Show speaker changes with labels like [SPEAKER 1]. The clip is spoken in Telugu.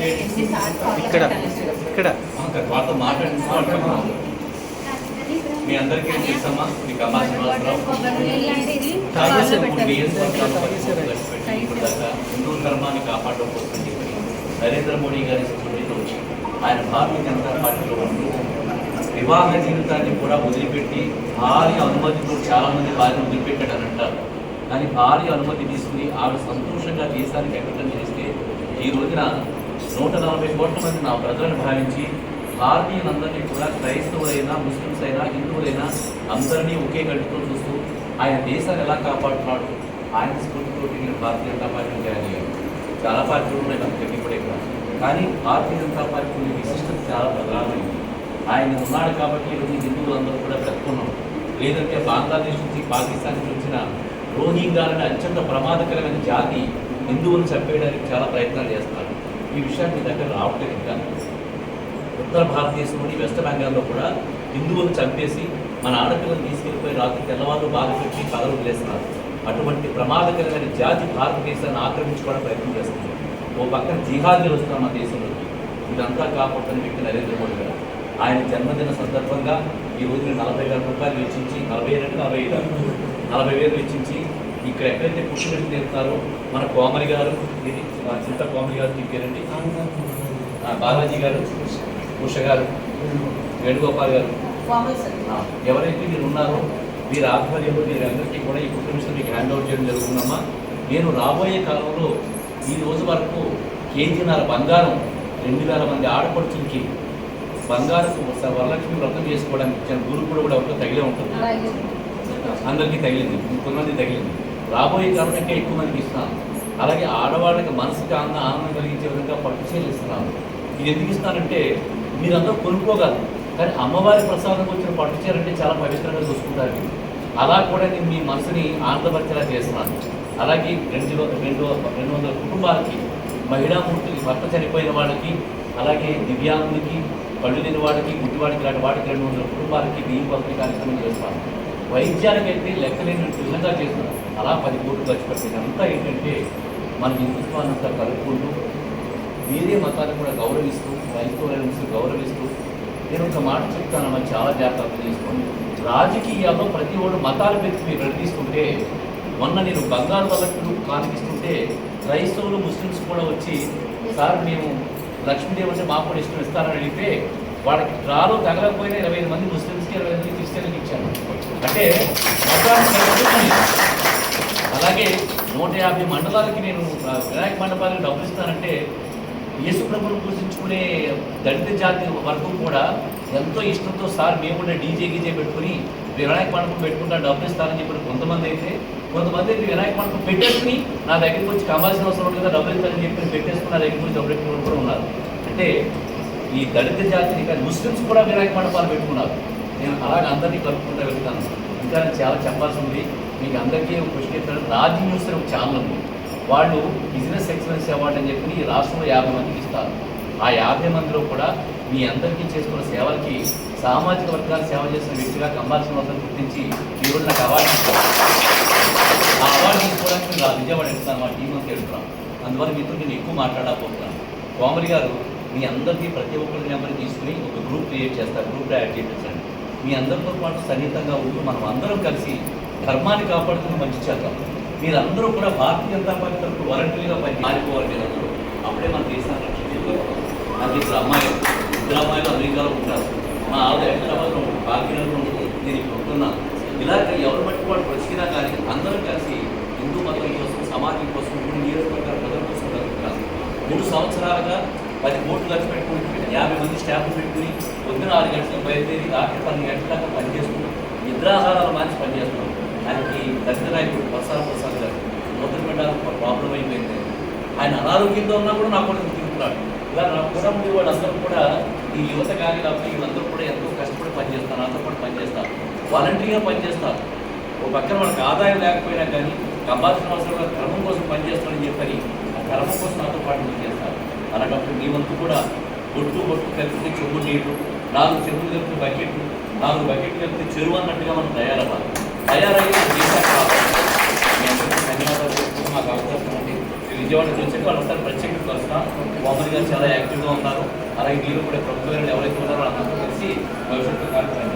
[SPEAKER 1] ఇక్కడ ఇక్కడ.
[SPEAKER 2] వాళ్ళతో మాట్లాడి మీ అందరికీ తెలుసమ్మా మీకు అమ్మా శ్రీనివాసరావు కాంగ్రెస్ మూడు హిందూ ధర్మాన్ని కాపాడడం కోసం చెప్పి నరేంద్ర మోడీ గారి స్ఫూర్తితో ఆయన భారతీయ జనతా పార్టీలో ఉంటూ వివాహ జీవితాన్ని కూడా వదిలిపెట్టి భార్య అనుమతితో చాలా మంది భార్యను వదిలిపెట్టాడని అంటారు. కానీ భార్య అనుమతి తీసుకుని ఆవిడ సంతోషంగా దేశానికి ఎక్కడం చేస్తే ఈ రోజున నూట నలభై కోట్ల మంది నా ప్రజలను భావించి భారతీయులందరినీ కూడా క్రైస్తవులైనా ముస్లిమ్స్ అయినా హిందువులైనా అందరినీ ఒకే గంటతో చూస్తూ ఆయన దేశాన్ని ఎలా కాపాడుతున్నాడు ఆయన స్ఫూర్తితో నేను భారతీయ జనతా పార్టీని జాయిన్ అయ్యాను చాలా పార్టీలు ఉన్నాయి నాకు తెలియపడే కానీ భారతీయ జనతా పార్టీ విశిష్టత చాలా ప్రధానమైంది ఆయన ఉన్నాడు కాబట్టి ఈరోజు హిందువులందరూ కూడా బ్రతుకున్నాం. లేదంటే బంగ్లాదేశ్ నుంచి పాకిస్తాన్ నుంచి వచ్చిన రోహింగాలని అత్యంత ప్రమాదకరమైన జాతి హిందువులను చంపేయడానికి చాలా ప్రయత్నాలు చేస్తున్నారు. ఈ విషయాన్ని మీ దగ్గర రావట్లేదు ఇంకా. ఉత్తర భారతదేశంలోని వెస్ట్ బెంగాల్లో కూడా హిందువులను చంపేసి మన ఆడపిల్లలు తీసుకెళ్ళిపోయి రాత్రి తెల్లవారు బాధ పెట్టి కథలు వదిలేస్తున్నారు. అటువంటి ప్రమాదకరమైన జాతి భారతదేశాన్ని ఆక్రమించుకోవడం ప్రయత్నం చేస్తుంది ఓ పక్కన జిహాదీలు వస్తున్నారు మన దేశంలోకి ఇదంతా కాపాడుతున్న వ్యక్తి నరేంద్ర మోడీ గారు. ఆయన జన్మదిన సందర్భంగా ఈ రోజున నలభై వేల రూపాయలు వెచ్చించి నలభై రెండు నలభై ఐదు నలభై వేలు వెచ్చించి ఇక్కడ ఎక్కడైతే పుష్పరెడ్డి తీరుతారో మన కోమలి గారు ఇది చింత కోమలి గారు చెప్పారండి. బాలాజీ గారు ఉష గారు వేణుగోపాల్ గారు. ఎవరైతే మీరు ఉన్నారో మీరు ఆధ్వర్యంలో మీరు అందరికీ కూడా ఈ కుటుంబం మీకు హ్యాండ్ అవుట్ చేయడం జరుగుతుందమ్మా. నేను రాబోయే కాలంలో ఈ రోజు వరకు కేజీన్నర బంగారం రెండు వేల మంది ఆడపడుచులకి బంగారపు స- వరలక్ష్మి వ్రతం చేసుకోవడానికి ఇచ్చిన గురు కూడా ఎవరికో తగిలే ఉంటుంది. అందరికీ తగిలింది. కొంతమంది తగిలింది. రాబోయే కాలం ఎక్కువ మందికి ఇస్తున్నాను అలాగే ఆడవాళ్ళకి మనసుకి ఆనంద ఆనందం కలిగించే విధంగా పట్టు చీరలు ఇస్తున్నాను ఇది ఎందుకు ఇస్తానంటే మీరందరూ కొనుక్కోగలరు. కానీ అమ్మవారి ప్రసాదం వచ్చిన పట్టు చీర అంటే చాలా పవిత్రంగా చూసుకుంటారు. అలా కూడా నేను మీ మనసుని ఆనందపరిచేలా చేస్తున్నాను. అలాగే రెండు రెండు రెండు వందల కుటుంబాలకి మహిళామూర్తికి భర్త చనిపోయిన వాళ్ళకి అలాగే దివ్యాంగులకి పళ్ళు లేని వాడికి గుడ్డివాడికి లాంటి వాడికి రెండు వందల కుటుంబాలకి బియ్యం పంపిణీ కార్యక్రమం చేస్తాను వైద్యానికి అయితే లెక్కలేని విధంగా చేస్తున్నాం అలా పది కోట్లు ఖర్చు పెట్టేది. అంతా ఏంటంటే మన హిందుత్వాన్ని అంతా కలుపుకుంటూ వేరే మతాన్ని కూడా గౌరవిస్తూ క్రైస్తవులను గౌరవిస్తూ నేను ఒక మాట చెప్తాను మనం చాలా జాగ్రత్తలు తీసుకోండి. రాజకీయాల్లో ప్రతి ఒక్కరు మతాల పెంచి మీరు ప్రకటిస్తుంటే మొన్న నేను బంగారు తలకులు కానిపిస్తుంటే క్రైస్తవులు ముస్లిమ్స్ కూడా వచ్చి సార్ మేము లక్ష్మీదేవి అంటే మాకు కూడా ఇష్టం ఇస్తారని అడిగితే వాళ్ళకి డ్రాలో తగలకపోయినా ఇరవై ఐదు మంది ముస్లిమ్స్కి ఇరవై ఐదు మంది క్రిస్టియన్కి ఇచ్చాను అంటే అలాగే నూట యాభై మండలాలకి నేను వినాయక మండపాలకు డబ్బులు ఇస్తానంటే యేసు ప్రభుని పూజించుకునే దళిత జాతి వర్గం కూడా ఎంతో ఇష్టంతో సార్ మేము కూడా డీజే గీజే పెట్టుకుని వినాయక మండపం పెట్టుకుంటా డబ్బులు ఇస్తారని చెప్పిన కొంతమంది అయితే కొంతమంది అయితే వినాయక మండపం పెట్టేసుకుని నా దగ్గరికి వచ్చి కావాల్సిన అవసరం లేదా కదా డబ్బులు ఇస్తారని చెప్పి పెట్టేసుకుని నా దగ్గరికి వచ్చి డబ్బులు పెట్టుకుని కూడా ఉన్నారు. అంటే ఈ దళిత జాతిని కానీ ముస్లిమ్స్ కూడా వినాయక మండపాలు పెట్టుకున్నారు. నేను అలాగే అందరినీ కలుపుకుంటూ వెళ్తాను. ఇంకా నేను చాలా చెప్పాల్సి ఉంది. మీకు అందరికీ ఒక క్వశ్చన్ చెప్పాను రాజ్ న్యూస్ అనే ఒక ఛానల్ ఉంది. వాళ్ళు బిజినెస్ ఎక్సలెన్స్ అవార్డు అని చెప్పి ఈ రాష్ట్రంలో యాభై మందికి ఇస్తారు. ఆ యాభై మందిలో కూడా మీ అందరికీ చేసుకున్న సేవలకి సామాజిక వర్గాలు సేవ చేసిన వ్యక్తిగా కంబాల్సిన వాళ్ళని గుర్తించి ఈరోజు నాకు అవార్డు ఇస్తారు ఆ అవార్డు తీసుకోవడానికి నేను విజయవాడ వెళ్తాను. మా టీం అంతా వెళ్తున్నాను అందువల్ల మీతో నేను ఎక్కువ మాట్లాడకపోతున్నాను. కోమలి గారు మీ అందరికీ ప్రతి ఒక్కరి నెంబర్ తీసుకుని ఒక గ్రూప్ క్రియేట్ చేస్తారు గ్రూప్ యాడ్ చేయించండి మీ అందరితో పాటు సన్నిహితంగా ఉంటూ మనం అందరం కలిసి ధర్మాన్ని కాపాడుకుని మంచి చేద్దాం. మీరందరూ కూడా భారతీయ జనతా పార్టీ తరఫు వాలంటీర్గా పని మారిపోవాలి మీరందరూ. అప్పుడే మన దేశాన్ని రక్షించుకోవాలి నాకు ఇప్పుడు అమ్మాయిలు ఇద్దరు అమ్మాయిలు అమెరికాలో ఉంటారు. మా ఆవిడ హైదరాబాద్లో ఉంటుంది కాకినాడలో ఉంటుంది. నేను ఇప్పుడు ఉంటున్నాను ఇలాగ ఎవరు బట్టి వాడు బ్రతికినా కానీ అందరం కలిసి హిందూ మతం కోసం సమాజం కోసం మూడు నియోజకవర్గాల ప్రజల కోసం కాదు మూడు సంవత్సరాలుగా పది కోట్లు ఖర్చు పెట్టుకుని యాభై మంది స్టాఫ్ పెట్టుకుని ఆరు గంటలకు బయలుదేరి రాత్రి పన్నెండు గంటల దాకా పనిచేస్తున్నాం. నిద్రాహారాలు మార్చి పనిచేస్తున్నాం. ఆయనకి దక్షిణ నాయకుడు ప్రసాద్ ప్రసాద్ గారు పెట్టడానికి పెట్టాలని ప్రాబ్లం అయిపోయింది. ఆయన అనారోగ్యంతో ఉన్నా కూడా నా కూడా తిరుగుతున్నాడు. ఇలా నా కూడా ఉండే వాళ్ళందరూ కూడా ఈ యువత కానీ లేకపోతే వీళ్ళందరూ కూడా ఎంతో కష్టపడి పనిచేస్తారు. నాతో కూడా పనిచేస్తారు. వాలంటరీగా పనిచేస్తారు. ఒక పక్కన వాళ్ళకి ఆదాయం లేకపోయినా కానీ కంపాల్సిన అవసరం క్రమం కోసం పనిచేస్తానని చెప్పని ఆ క్రమం కోసం నాతో పాటు పనిచేస్తారు. అలాంటప్పుడు మీ వంతు కూడా బొట్టు బొట్టు కలిపి చెబుతూ నాలుగు చెరువులు కలిపితే బకెట్ నాలుగు బకెట్లు కలిపితే చెరువు అన్నట్టుగా మనం తయారవ్వాలి. తయారయ్యి దేశాన్ని ధన్యవాదాలు చెప్తూ మాకు అవకాశం అండి విజయవాడ నుంచి వాళ్ళందరూ ప్రత్యేకంగా కలుస్తాం. కోమలి గారు చాలా యాక్టివ్గా ఉన్నారు. అలాగే మీరు కూడా ప్రభుత్వం ఎవరైతే ఉన్నారో వాళ్ళందరూ కలిసి భవిష్యత్తు కార్యక్రమం